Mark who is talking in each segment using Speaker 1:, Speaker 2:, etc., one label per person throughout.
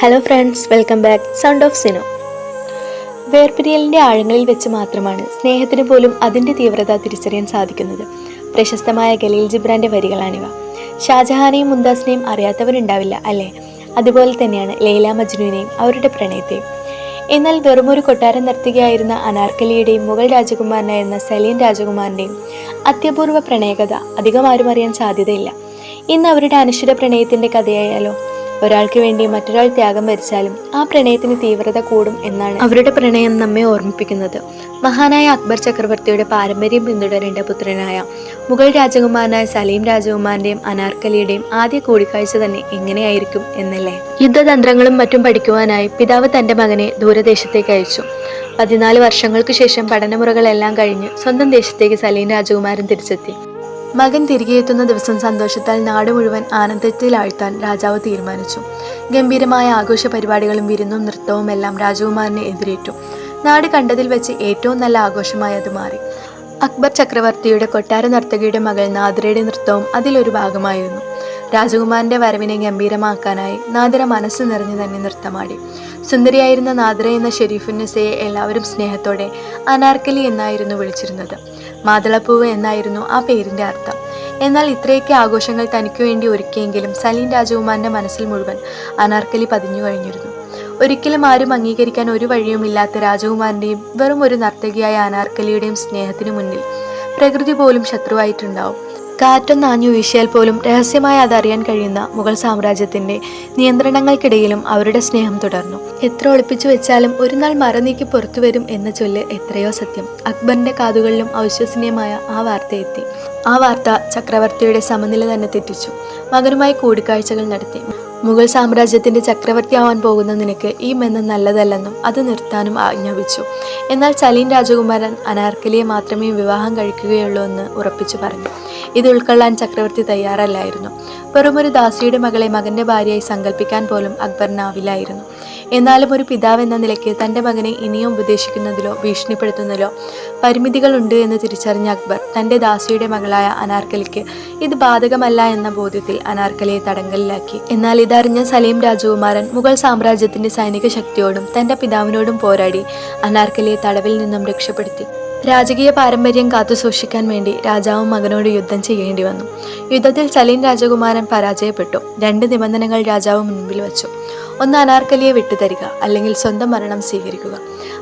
Speaker 1: Hello friends welcome back sound of സിനോ വേർപിരിയലിന്റെ ആഴങ്ങളിൽ വെച്ച് മാത്രമാണ് സ്നേഹത്തിന് പോലും അതിന്റെ തീവ്രത തിരിച്ചറിയാൻ സാധിക്കുന്നത്. പ്രശസ്തമായ ഗലീൽ ജിബ്രാന്റെ വരികളാണിവ. ഷാജഹാനെയും മുന്താസിനെയും അറിയാത്തവരുണ്ടാവില്ല അല്ലേ? അതുപോലെ തന്നെയാണ് ലൈല മജ്നുവിനെയും അവരുടെ പ്രണയത്തെയും. എന്നാൽ വെറുമൊരു കൊട്ടാരം നർത്തകിയായിരുന്ന അനാർക്കലിയുടെയും മുഗൾ രാജകുമാരനായിരുന്ന സലീൻ രാജകുമാരന്റെയും അത്യപൂർവ പ്രണയകഥ അധികം ആരും അറിയാൻ സാധ്യതയില്ല. ഇന്ന് അവരുടെ അനശ്വര പ്രണയത്തിന്റെ കഥയായാലോ ഒരാൾക്ക് വേണ്ടി മറ്റൊരാൾ ത്യാഗം വരിച്ചാലും ആ പ്രണയത്തിന് തീവ്രത കൂടും എന്നാണ് അവരുടെ പ്രണയം നമ്മെ ഓർമ്മിപ്പിക്കുന്നത്. മഹാനായ അക്ബർ ചക്രവർത്തിയുടെ പാരമ്പര്യം പിന്തുടരേണ്ട പുത്രനായ മുഗൾ രാജകുമാരനായ സലീം രാജകുമാരന്റെയും അനാർക്കലിയുടെയും ആദ്യ കൂടിക്കാഴ്ച തന്നെ എങ്ങനെയായിരിക്കും എന്നല്ലേ? യുദ്ധതന്ത്രങ്ങളും മറ്റും പഠിക്കുവാനായി പിതാവ് തന്റെ മകനെ ദൂരദേശത്തേക്ക് അയച്ചു. പതിനാല് വർഷങ്ങൾക്ക് ശേഷം പഠനമുറകളെല്ലാം കഴിഞ്ഞ് സ്വന്തം ദേശത്തേക്ക് സലീം രാജകുമാരൻ തിരിച്ചെത്തി. മകൻ തിരികെ എത്തുന്ന ദിവസം സന്തോഷത്താൽ നാട് മുഴുവൻ ആനന്ദത്തിലാഴ്ത്താൻ രാജാവ് തീരുമാനിച്ചു. ഗംഭീരമായ ആഘോഷ പരിപാടികളും വിരുന്നും നൃത്തവും എല്ലാം രാജകുമാരനെ എതിരേറ്റു. നാട് കണ്ടതിൽ വെച്ച് ഏറ്റവും നല്ല ആഘോഷമായി അത് മാറി. അക്ബർ ചക്രവർത്തിയുടെ കൊട്ടാര നർത്തകിയുടെ മകൾ നാദിരയുടെ നൃത്തവും അതിലൊരു ഭാഗമായിരുന്നു. രാജകുമാരന്റെ വരവിനെ ഗംഭീരമാക്കാനായി നാദിര മനസ്സ് നിറഞ്ഞു തന്നെ നൃത്തമാടി. സുന്ദരിയായിരുന്ന നാദ്ര എന്ന ഷെരീഫുന്നസയെ എല്ലാവരും സ്നേഹത്തോടെ അനാർക്കലി എന്നായിരുന്നു വിളിച്ചിരുന്നത്. മാതളപ്പൂവ് എന്നായിരുന്നു ആ പേരിന്റെ അർത്ഥം. എന്നാൽ ഇത്രയൊക്കെ ആഘോഷങ്ങൾ തനിക്കു വേണ്ടി ഒരുക്കിയെങ്കിലും സലീം രാജകുമാരന്റെ മനസ്സിൽ മുഴുവൻ അനാർക്കലി പതിഞ്ഞു കഴിഞ്ഞിരുന്നു. ഒരിക്കലും ആരും അംഗീകരിക്കാൻ ഒരു വഴിയുമില്ലാത്ത രാജകുമാരന്റെയും വെറും ഒരു നർത്തകിയായ അനാർക്കലിയുടെയും സ്നേഹത്തിനു മുന്നിൽ പ്രകൃതി പോലും ശത്രുവായിട്ടുണ്ടാവും. കാറ്റൊന്നാഞ്ഞു വീശിയാൽ പോലും രഹസ്യമായി അതറിയാൻ കഴിയുന്ന മുഗൾ സാമ്രാജ്യത്തിന്റെ നിയന്ത്രണങ്ങൾക്കിടയിലും അവരുടെ സ്നേഹം തുടർന്നു. എത്ര ഒളിപ്പിച്ചു വെച്ചാലും ഒരു നാൾ മറനീക്കി പുറത്തു വരും എന്ന ചൊല്ല് എത്രയോ സത്യം. അക്ബറിന്റെ കാതുകളിലും അവിശ്വസനീയമായ ആ വാർത്ത എത്തി. ആ വാർത്ത ചക്രവർത്തിയുടെ സമനില തന്നെ തെറ്റിച്ചു. മകനുമായി കൂടിക്കാഴ്ചകൾ നടത്തി. മുഗൾ സാമ്രാജ്യത്തിന്റെ ചക്രവർത്തിയാവാൻ പോകുന്ന നിനക്ക് ഈ ബന്ധം നല്ലതല്ലെന്നും അത് നിർത്താനും ആജ്ഞാപിച്ചു. എന്നാൽ ചലീൻ രാജകുമാരൻ അനാർക്കലിയെ മാത്രമേ വിവാഹം കഴിക്കുകയുള്ളൂ എന്ന് ഉറപ്പിച്ചു പറഞ്ഞു. ഇത് ഉൾക്കൊള്ളാൻ ചക്രവർത്തി തയ്യാറല്ലായിരുന്നു. വെറുമൊരു ദാസിയുടെ മകളെ മകന്റെ ഭാര്യയായി സങ്കല്പിക്കാൻ പോലും അക്ബറിനാവില്ലായിരുന്നു എന്നാലും ഒരു പിതാവ് എന്ന നിലയ്ക്ക് തന്റെ മകനെ ഇനിയും ഉപദേശിക്കുന്നതിലോ ഭീഷണിപ്പെടുത്തുന്നതിലോ പരിമിതികളുണ്ട് എന്ന് തിരിച്ചറിഞ്ഞ അക്ബർ തന്റെ ദാസിയുടെ മകളായ അനാർക്കലിക്ക് ഇത് ബാധകമല്ല എന്ന ബോധ്യത്തിൽ അനാർക്കലിയെ തടങ്കലിലാക്കി. എന്നാൽ ഇതറിഞ്ഞ സലീം രാജകുമാരൻ മുഗൾ സാമ്രാജ്യത്തിന്റെ സൈനിക ശക്തിയോടും തന്റെ പിതാവിനോടും പോരാടി അനാർക്കലിയെ തടവിൽ നിന്നും രക്ഷപ്പെടുത്തി. രാജകീയ പാരമ്പര്യം കാത്തുസൂക്ഷിക്കാൻ വേണ്ടി രാജാവും മകനോട് യുദ്ധം ചെയ്യേണ്ടി വന്നു. യുദ്ധത്തിൽ സലീൻ രാജകുമാരൻ പരാജയപ്പെട്ടു. രണ്ട് നിബന്ധനകൾ രാജാവ് മുൻപിൽ വച്ചു. ഒന്ന് അനാർക്കലിയെ വിട്ടുതരിക അല്ലെങ്കിൽ സ്വന്തം മരണം സ്വീകരിക്കുക.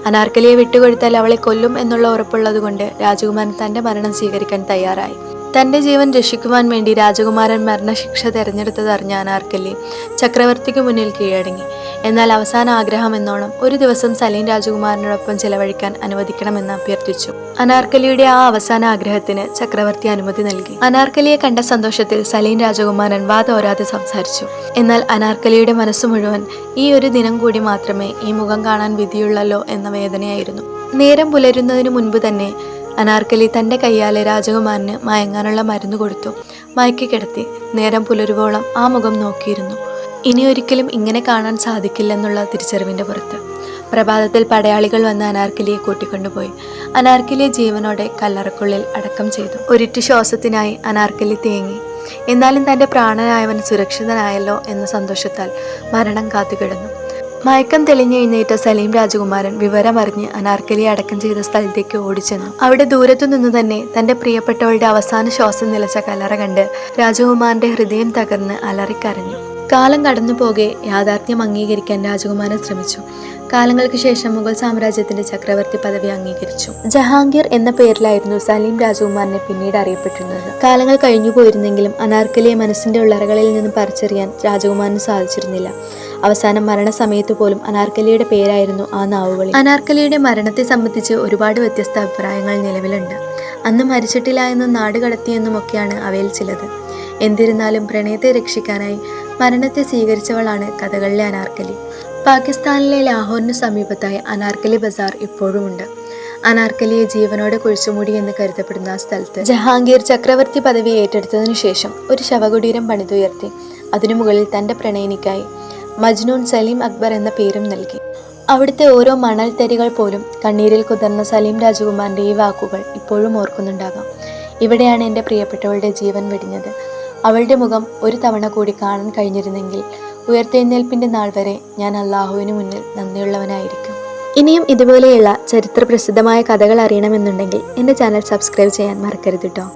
Speaker 1: അനാർക്കലിയെ വിട്ടുകൊടുത്താൽ അവളെ കൊല്ലും എന്നുള്ള ഉറപ്പുള്ളതുകൊണ്ട് രാജകുമാരൻ തന്റെ മരണം സ്വീകരിക്കാൻ തയ്യാറായി. തന്റെ ജീവൻ രക്ഷിക്കുവാൻ വേണ്ടി രാജകുമാരൻ മരണശിക്ഷ തെരഞ്ഞെടുത്തതറിഞ്ഞ അനാർക്കലി ചക്രവർത്തിക്ക് മുന്നിൽ കീഴടങ്ങി. എന്നാൽ അവസാന ആഗ്രഹം എന്നോണം ഒരു ദിവസം സലീം രാജകുമാരനോടൊപ്പം ചെലവഴിക്കാൻ അനുവദിക്കണമെന്ന് അഭ്യർത്ഥിച്ചു. അനാർക്കലിയുടെ ആ അവസാന ആഗ്രഹത്തിന് ചക്രവർത്തി അനുമതി നൽകി. അനാർക്കലിയെ കണ്ട സന്തോഷത്തിൽ സലീം രാജകുമാരൻ വാതോരാതെ സംസാരിച്ചു. എന്നാൽ അനാർക്കലിയുടെ മനസ്സ് മുഴുവൻ ഈ ഒരു ദിനം കൂടി മാത്രമേ ഈ മുഖം കാണാൻ വിധിയുള്ളല്ലോ എന്ന വേദനയായിരുന്നു. നേരം പുലരുന്നതിനു മുൻപ് തന്നെ അനാർക്കലി തന്റെ കയ്യാലെ രാജകുമാരന് മയങ്ങാനുള്ള മരുന്ന് കൊടുത്തു. മയക്കി കിടത്തി. നേരം പുലരുവോളം ആ മുഖം നോക്കിയിരുന്നു. ഇനി ഒരിക്കലും ഇങ്ങനെ കാണാൻ സാധിക്കില്ലെന്നുള്ള തിരിച്ചറിവിന്റെ പുറത്ത്. പ്രഭാതത്തിൽ പടയാളികൾ വന്ന് അനാർക്കലിയെ കൂട്ടിക്കൊണ്ടുപോയി. അനാർക്കലിയെ ജീവനോടെ കല്ലറക്കുള്ളിൽ അടക്കം ചെയ്തു. ഒരിറ്റു ശ്വാസത്തിനായി അനാർക്കലി തേങ്ങി. എന്നാലും തന്റെ പ്രാണനായവൻ സുരക്ഷിതനായല്ലോ എന്ന സന്തോഷത്താൽ മരണം കാത്തുകിടന്നു. മയക്കം തെളിഞ്ഞെഴുന്നേറ്റ സലീം രാജകുമാരൻ വിവരമറിഞ്ഞ് അനാർക്കലി അടക്കം ചെയ്ത സ്ഥലത്തേക്ക് ഓടിച്ചെന്നു. അവിടെ ദൂരത്തു നിന്ന് തന്നെ തന്റെ പ്രിയപ്പെട്ടവളുടെ അവസാന ശ്വാസം നിലച്ച കലറ കണ്ട് രാജകുമാരന്റെ ഹൃദയം തകർന്ന് അലറിക്കരഞ്ഞു. കാലം കടന്നു പോകെ യാഥാർത്ഥ്യം അംഗീകരിക്കാൻ രാജകുമാരൻ ശ്രമിച്ചു. കാലങ്ങൾക്ക് ശേഷം മുഗൾ സാമ്രാജ്യത്തിന്റെ ചക്രവർത്തി പദവി അംഗീകരിച്ചു. ജഹാംഗീർ എന്ന പേരിലായിരുന്നു സലീം രാജകുമാരനെ പിന്നീട് അറിയപ്പെട്ടിരുന്നത്. കാലങ്ങൾ കഴിഞ്ഞു പോയിരുന്നെങ്കിലും അനാർക്കലിയെ മനസ്സിന്റെ ഉള്ളറകളിൽ നിന്ന് പറിച്ചറിയാൻ രാജകുമാരന് സാധിച്ചിരുന്നില്ല. അവസാനം മരണസമയത്ത് പോലും അനാർക്കലിയുടെ പേരായിരുന്നു ആ നാവുകളിൽ അനാർക്കലിയുടെ മരണത്തെ സംബന്ധിച്ച് ഒരുപാട് വ്യത്യസ്ത അഭിപ്രായങ്ങൾ നിലവിലുണ്ട്. അന്ന് മരിച്ചിട്ടില്ല എന്നും നാട് കടത്തിയെന്നുമൊക്കെയാണ് അവയിൽ ചിലത്. എന്നിരുന്നാലും പ്രണയത്തെ രക്ഷിക്കാനായി മരണത്തെ സ്വീകരിച്ചവളാണ് കഥകളിലെ അനാർക്കലി. പാകിസ്ഥാനിലെ ലാഹോറിന് സമീപത്തായി അനാർക്കലി ബസാർ ഇപ്പോഴുമുണ്ട്. അനാർക്കലിയെ ജീവനോടെ കുഴിച്ചുമൂടി എന്ന് കരുതപ്പെടുന്ന ആ സ്ഥലത്ത് ജഹാംഗീർ ചക്രവർത്തി പദവി ഏറ്റെടുത്തതിനു ശേഷം ഒരു ശവകുടീരം പണിതുയർത്തി. അതിനു മുകളിൽ തന്റെ പ്രണയിനിക്കായി മജ്നൂൻ സലീം അക്ബർ എന്ന പേരും നൽകി. അവിടുത്തെ ഓരോ മണൽ തരികൾ പോലും കണ്ണീരിൽ കുതിർന്ന സലീം രാജകുമാറിന്റെ ഈ വാക്കുകൾ ഇപ്പോഴും ഓർക്കുന്നുണ്ടാകാം. ഇവിടെയാണ് എന്റെ പ്രിയപ്പെട്ടവളുടെ ജീവൻ വെടിഞ്ഞത്. അവളുടെ മുഖം ഒരു തവണ കൂടി കാണാൻ കഴിഞ്ഞിരുന്നെങ്കിൽ ഉയർത്തെഴുന്നേൽപ്പിന്റെ നാൾ വരെ ഞാൻ അള്ളാഹുവിന് മുന്നിൽ നന്ദിയുള്ളവനായിരിക്കും. ഇനിയും ഇതുപോലെയുള്ള ചരിത്ര പ്രസിദ്ധമായ കഥകൾ അറിയണമെന്നുണ്ടെങ്കിൽ എന്റെ ചാനൽ സബ്സ്ക്രൈബ് ചെയ്യാൻ മറക്കരുത് കേട്ടോ